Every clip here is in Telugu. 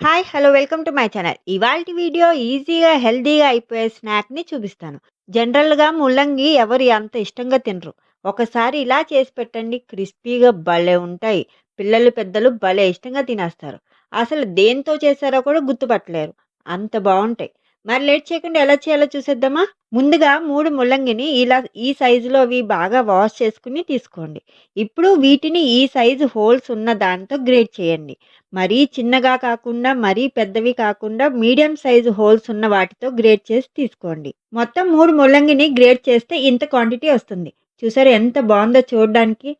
Hi hello welcome to my channel ఇవాల్టి వీడియో ఈజీగా హెల్దీగా అయిపోయే స్నాక్ని చూపిస్తాను. జనరల్గా ముల్లంగి ఎవరు అంత ఇష్టంగా తినరు. ఒకసారి ఇలా చేసి పెట్టండి. క్రిస్పీగా భలే ఉంటాయి. పిల్లలు పెద్దలు భలే ఇష్టంగా తినేస్తారు. అసలు దేంతో చేశారో కూడా గుర్తుపట్టలేరు. అంత బాగుంటాయి. మరి లేట్ చేయకుండా ఎలా చేయాలో చూసేద్దామా? ముందుగా మూడు ముల్లంగిని ఇలా ఈ సైజులో అవి బాగా వాష్ చేసుకుని తీసుకోండి. ఇప్పుడు వీటిని ఈ సైజు హోల్స్ ఉన్న దాంతో గ్రేట్ చేయండి. మరీ చిన్నగా కాకుండా మరీ పెద్దవి కాకుండా మీడియం సైజు హోల్స్ ఉన్న వాటితో గ్రేట్ చేసి తీసుకోండి. మొత్తం మూడు ముల్లంగిని గ్రేట్ చేస్తే ఇంత క్వాంటిటీ వస్తుంది. చూసారు ఎంత బాగుందో చూడడానికి.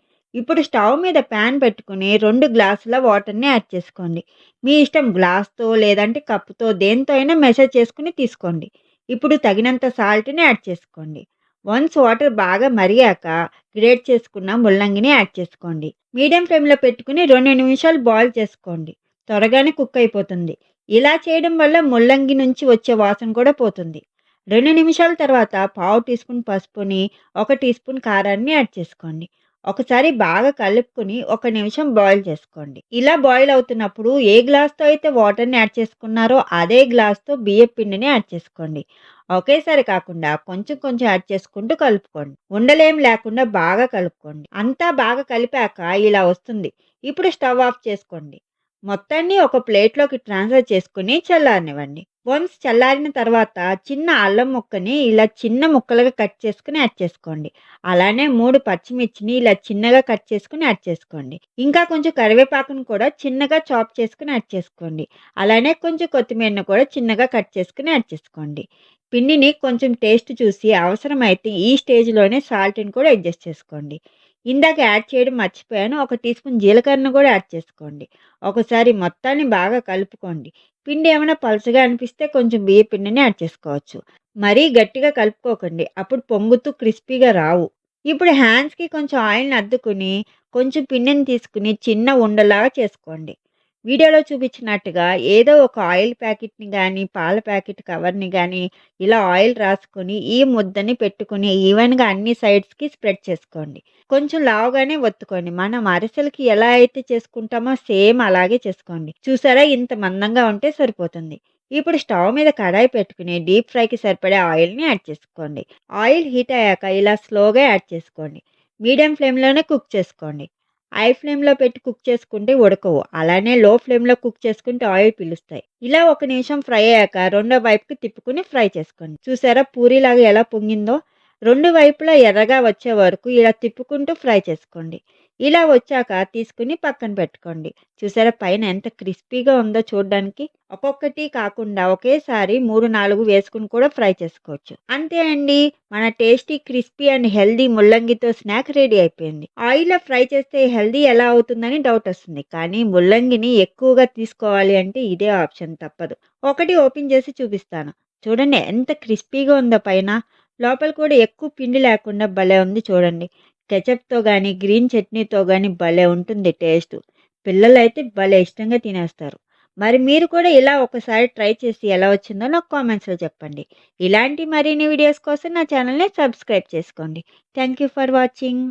ఇప్పుడు స్టవ్ మీద ప్యాన్ పెట్టుకుని రెండు గ్లాసుల వాటర్ని యాడ్ చేసుకోండి. మీ ఇష్టం గ్లాస్తో లేదంటే కప్పుతో దేంతో అయినా మెసేజ్ చేసుకుని తీసుకోండి. ఇప్పుడు తగినంత సాల్ట్ని యాడ్ చేసుకోండి. వన్స్ వాటర్ బాగా మరిగాక గ్రేట్ చేసుకున్న ముల్లంగిని యాడ్ చేసుకోండి. మీడియం ఫ్లేమ్లో పెట్టుకుని రెండు నిమిషాలు బాయిల్ చేసుకోండి. త్వరగానే కుక్ అయిపోతుంది. ఇలా చేయడం వల్ల ముల్లంగి నుంచి వచ్చే వాసన కూడా పోతుంది. రెండు నిమిషాల తర్వాత పావు టీ స్పూన్ పసుపుని ఒక టీ స్పూన్ కారాన్ని యాడ్ చేసుకోండి. ఒకసారి బాగా కలుపుకొని ఒక నిమిషం బాయిల్ చేసుకోండి. ఇలా బాయిల్ అవుతున్నప్పుడు ఏ గ్లాస్తో అయితే వాటర్ని యాడ్ చేసుకున్నారో అదే గ్లాస్తో బియ్యం పిండిని యాడ్ చేసుకోండి. ఒకేసారి కాకుండా కొంచెం కొంచెం యాడ్ చేసుకుంటూ కలుపుకోండి. ఉండలేం లేకుండా బాగా కలుపుకోండి. అంతా బాగా కలిపాక ఇలా వస్తుంది. ఇప్పుడు స్టవ్ ఆఫ్ చేసుకోండి. మొత్తాన్ని ఒక ప్లేట్లోకి ట్రాన్స్ఫర్ చేసుకుని చల్లారనివ్వండి. వన్స్ చల్లారిన తర్వాత చిన్న అల్లం ముక్కని ఇలా చిన్న ముక్కలుగా కట్ చేసుకుని యాడ్ చేసుకోండి. అలానే మూడు పచ్చిమిర్చిని ఇలా చిన్నగా కట్ చేసుకుని యాడ్ చేసుకోండి. ఇంకా కొంచెం కరివేపాకును కూడా చిన్నగా చాప్ చేసుకుని యాడ్ చేసుకోండి. అలానే కొంచెం కొత్తిమీరను కూడా చిన్నగా కట్ చేసుకుని యాడ్ చేసుకోండి. పిండిని కొంచెం టేస్ట్ చూసి అవసరమైతే ఈ స్టేజ్లోనే సాల్ట్ని కూడా అడ్జస్ట్ చేసుకోండి. ఇందాక యాడ్ చేయడం మర్చిపోయాను. ఒక టీ స్పూన్ జీలకర్రను కూడా యాడ్ చేసుకోండి. ఒకసారి మొత్తాన్ని బాగా కలుపుకోండి. పిండి ఏమైనా పలుసగా అనిపిస్తే కొంచెం బియ్య పిండిని యాడ్ చేసుకోవచ్చు. మరీ గట్టిగా కలుపుకోకండి. అప్పుడు పొంగుతూ క్రిస్పీగా రావు. ఇప్పుడు హ్యాండ్స్కి కొంచెం ఆయిల్ని అద్దుకుని కొంచెం పిండిని తీసుకుని చిన్న ఉండలాగా చేసుకోండి. వీడియోలో చూపించినట్టుగా ఏదో ఒక ఆయిల్ ప్యాకెట్ని కానీ పాల ప్యాకెట్ కవర్ని కానీ ఇలా ఆయిల్ రాసుకొని ఈ ముద్దని పెట్టుకుని ఈవెన్గా అన్ని సైడ్స్కి స్ప్రెడ్ చేసుకోండి. కొంచెం లావుగానే ఒత్తుకోండి. మనం అరిసెలకి ఎలా అయితే చేసుకుంటామో సేమ్ అలాగే చేసుకోండి. చూసారా? ఇంత మందంగా ఉంటే సరిపోతుంది. ఇప్పుడు స్టవ్ మీద కడాయి పెట్టుకుని డీప్ ఫ్రైకి సరిపడే ఆయిల్ని యాడ్ చేసుకోండి. ఆయిల్ హీట్ అయ్యాక ఇలా స్లోగా యాడ్ చేసుకోండి. మీడియం ఫ్లేమ్లోనే కుక్ చేసుకోండి. హై ఫ్లేమ్లో పెట్టి కుక్ చేసుకుంటే ఉడకవు. అలానే లో ఫ్లేమ్లో కుక్ చేసుకుంటే ఆయిల్ పిలుస్తాయి. ఇలా ఒక నిమిషం ఫ్రై అయ్యాక రెండో వైపుకి తిప్పుకుని ఫ్రై చేసుకోండి. చూసారా పూరీలాగా ఎలా పొంగిందో? రెండు వైపులా ఎర్రగా వచ్చే వరకు ఇలా తిప్పుకుంటూ ఫ్రై చేసుకోండి. ఇలా వచ్చాక తీసుకుని పక్కన పెట్టుకోండి. చూసారా పైన ఎంత క్రిస్పీగా ఉందో చూడడానికి. ఒక్కొక్కటి కాకుండా ఒకేసారి మూడు నాలుగు వేసుకుని కూడా ఫ్రై చేసుకోవచ్చు. అంతే అండి. మన టేస్టీ క్రిస్పీ అండ్ హెల్దీ ముల్లంగితో స్నాక్ రెడీ అయిపోయింది. ఆయిల్లో ఫ్రై చేస్తే హెల్దీ ఎలా అవుతుందని డౌట్ వస్తుంది. కానీ ముల్లంగిని ఎక్కువగా తీసుకోవాలి అంటే ఇదే ఆప్షన్ తప్పదు. ఒకటి ఓపెన్ చేసి చూపిస్తాను. చూడండి ఎంత క్రిస్పీగా ఉందో పైన. లోపల కూడా ఎక్కువ పిండి లేకుండా భలే ఉంది చూడండి. కెచప్తో కానీ గ్రీన్ చట్నీతో కానీ భలే ఉంటుంది టేస్ట్. పిల్లలు అయితే భలే ఇష్టంగా తినేస్తారు. మరి మీరు కూడా ఇలా ఒకసారి ట్రై చేసి ఎలా వచ్చిందో నాకు కామెంట్స్లో చెప్పండి. ఇలాంటి మరిన్ని వీడియోస్ కోసం నా ఛానల్ని సబ్స్క్రైబ్ చేసుకోండి. Thank you for watching.